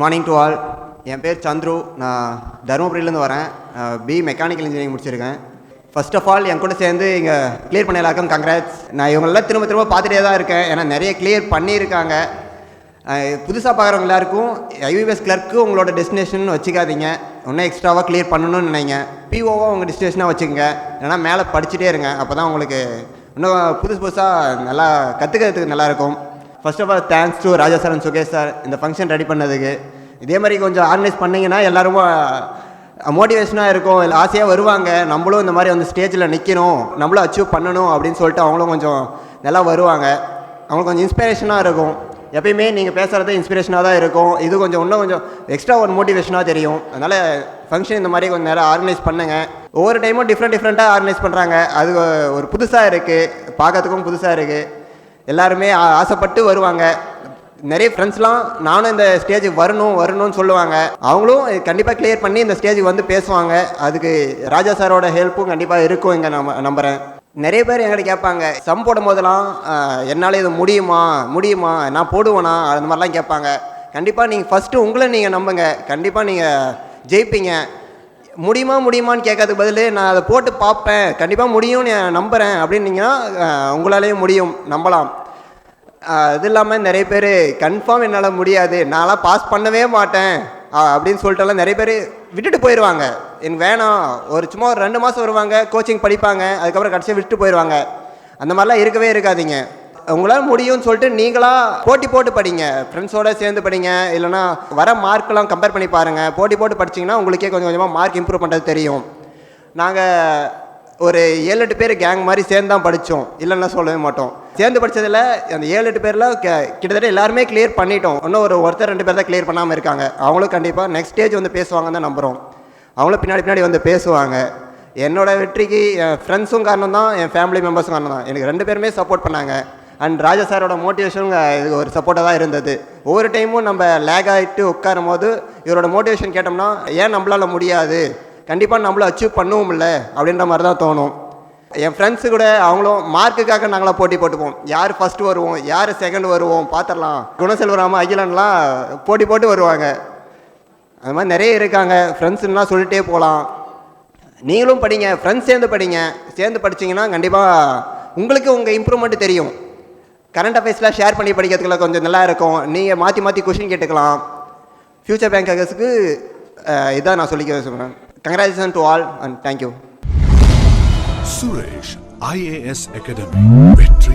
Morning to all என் பேர் சந்துரு. நான் தருமபுரியிலேருந்து வரேன். பி மெக்கானிக்கல் இன்ஜினியரிங் முடிச்சிருக்கேன். ஃபர்ஸ்ட் ஆஃப் ஆல் என் கூட சேர்ந்து இங்கே கிளியர் பண்ண எல்லாருக்கும் கங்க்ராட்ஸ் நான் இவங்களெல்லாம் திரும்ப திரும்ப பார்த்துட்டே தான் இருக்கேன். ஏன்னா நிறைய கிளியர் பண்ணியிருக்காங்க. புதுசாக பார்க்குறவங்க எல்லாருக்கும் ஐவிஎஸ் கிளர்க்கு உங்களோட டெஸ்டினேஷன் வச்சுக்காதீங்க. இன்னும் எக்ஸ்ட்ராவாக கிளியர் பண்ணணும்னு நினைங்க. பிஓவாக உங்கள் டெஸ்டினேஷனாக வச்சுக்கோங்க. ஏன்னா மேலே படிச்சுட்டே இருங்க. அப்போ தான் உங்களுக்கு இன்னும் புதுசு புதுசாக நல்லா கற்றுக்கிறதுக்கு நல்லாயிருக்கும் first of all thanks to Raja sir and Sukesh sir இந்த ஃபங்க்ஷன் ரெடி பண்ணதுக்கு. இதே மாதிரி கொஞ்சம் ஆர்கனைஸ் பண்ணிங்கன்னா எல்லாரும் மோட்டிவேஷனாக இருக்கும். இல்லை ஆசையாக வருவாங்க. நம்மளும் இந்த மாதிரி வந்து ஸ்டேஜில் நிற்கணும் நம்மளும் அச்சீவ் பண்ணணும் அப்படின்னு சொல்லிட்டு அவங்களும் கொஞ்சம் நல்லா வருவாங்க. அவங்களுக்கு கொஞ்சம் இன்ஸ்பிரேஷனாக இருக்கும். எப்பயுமே நீங்கள் பேசுகிறது இன்ஸ்பிரேஷனாக தான் இருக்கும். இது கொஞ்சம் இன்னும் கொஞ்சம் எக்ஸ்ட்ரா ஒரு மோட்டிவேஷனாக தெரியும். அதனால் ஃபங்க்ஷன் இந்த மாதிரி கொஞ்சம் நேரம் ஆர்கனைஸ் பண்ணுங்கள் ஒவ்வொரு டைமும் டிஃப்ரெண்ட் டிஃப்ரெண்ட்டாக ஆர்கனைஸ் பண்ணுறாங்க அது ஒரு புதுசாக இருக்குது பார்க்கறதுக்கும் புதுசாக இருக்குது எல்லாருமே ஆ- ஆசைப்பட்டு வருவாங்க. நிறைய ஃப்ரெண்ட்ஸ்லாம் நானும் இந்த ஸ்டேஜுக்கு வரணும் வரணும்னு சொல்லுவாங்க. அவங்களும் கண்டிப்பாக கிளியர் பண்ணி இந்த ஸ்டேஜுக்கு வந்து பேசுவாங்க. அதுக்கு ராஜா சாரோட ஹெல்ப்பும் கண்டிப்பாக இருக்கும் இங்கே நம்ம நம்புகிறேன் நிறைய பேர் என்கிட்ட கேட்பாங்க. சம் போடும் போதெல்லாம் என்னால் இது முடியுமா? முடியுமா? நான் போடுவேனா? அந்த மாதிரிலாம் கேட்பாங்க. கண்டிப்பாக நீங்கள் ஃபஸ்ட்டு உங்களை நீங்கள் நம்புங்க. கண்டிப்பாக நீங்கள் ஜெயிப்பீங்க. முடியுமா முடியுமான்னு கேட்கறதுக்கு பதில் நான் அதை போட்டு பார்ப்பேன். கண்டிப்பாக முடியும்னு நம்புகிறேன் அப்படின்னீங்கன்னா உங்களாலேயும் முடியும். நம்பலாம். அது இல்லாமல் நிறைய பேர் கன்ஃபார்ம் என்னால் முடியாது. நான்லாம் பாஸ் பண்ணவே மாட்டேன். அப்படின்னு சொல்லிட்டுலாம் நிறைய பேர் விட்டுட்டு போயிடுவாங்க எனக்கு வேணாம். ஒரு சும்மா ஒரு ரெண்டு மாதம் வருவாங்க கோச்சிங் படிப்பாங்க அதுக்கப்புறம் கடைசியாக விட்டுட்டு போயிடுவாங்க அந்த மாதிரிலாம் இருக்கவே இருக்காதீங்க. உங்களால் முடியும்னு சொல்லிட்டு நீங்களாக போட்டி போட்டு படிங்க. ஃப்ரெண்ட்ஸோடு சேர்ந்து படிங்க. இல்லைன்னா வர மார்க்கெலாம் கம்பேர் பண்ணி பாருங்கள் போட்டி போட்டு படிச்சிங்கன்னா உங்களுக்கே கொஞ்சம் கொஞ்சமாக மார்க் இம்ப்ரூவ் பண்ணுறது தெரியும். நாங்கள் ஒரு ஏழு எட்டு பேர் கேங் மாதிரி சேர்ந்து தான் படித்தோம் இல்லைன்னா சொல்லவே மாட்டோம். சேர்ந்து படித்ததில் அந்த ஏழு எட்டு பேரில் கிட்டத்தட்ட எல்லாருமே கிளியர் பண்ணிட்டோம். இன்னும் ஒரு ஒருத்தர் ரெண்டு பேர் தான் கிளியர் பண்ணாமல் இருக்காங்க. அவங்களும் கண்டிப்பாக நெக்ஸ்ட் ஸ்டேஜ் வந்து பேசுவாங்கன்னு தான் நம்புகிறோம் அவங்களும் பின்னாடி பின்னாடி வந்து பேசுவாங்க. என்னோட வெற்றிக்கு என் ஃப்ரெண்ட்ஸும் காரணம் தான் என் ஃபேமிலி மெம்பர்ஸும் காரணம் தான். எனக்கு ரெண்டு பேருமே சப்போர்ட் பண்ணாங்க. அண்ட் ராஜா சாரோட மோட்டிவேஷன் இது ஒரு சப்போர்ட்டாக தான் இருந்தது. ஒவ்வொரு டைமும் நம்ம லேக் ஆகிட்டு உட்காரும் போது இவரோட மோட்டிவேஷன் கேட்டோம்னா ஏன் நம்மளால் முடியாது? கண்டிப்பாக நம்மளும் அச்சீவ் பண்ணுவோம்ல? அப்படின்ற மாதிரி தான் தோணும். என் ஃப்ரெண்ட்ஸு கூட அவங்களும் மார்க்குக்காக நாங்களாம் போட்டி போட்டுப்போம். யார் ஃபஸ்ட்டு வருவோம் யார் செகண்ட் வருவோம் பார்த்துடலாம் குணசெல்வராம அகிலன்லாம் போட்டி போட்டு வருவாங்க. அது மாதிரி நிறைய இருக்காங்க. ஃப்ரெண்ட்ஸுலாம் சொல்லிட்டே போகலாம் நீங்களும் படிங்க ஃப்ரெண்ட்ஸ் சேர்ந்து படிங்க. சேர்ந்து படிச்சீங்கன்னா கண்டிப்பாக உங்களுக்கு உங்கள் இம்ப்ரூவ்மெண்ட் தெரியும். கரண்ட் அஃபேர்ஸ்லாம் ஷேர் பண்ணி படிக்கிறதுக்குள்ள கொஞ்சம் நல்லா இருக்கும். நீங்கள் மாற்றி மாற்றி கொஷின் கேட்டுக்கலாம். ஃப்யூச்சர் பேங்க் அகர்ஸுக்கு இதான் நான் சொல்லிக்க சொல்கிறேன் congratulation to all and thank you Suresh IAS academy வெற்றியின் முகவரி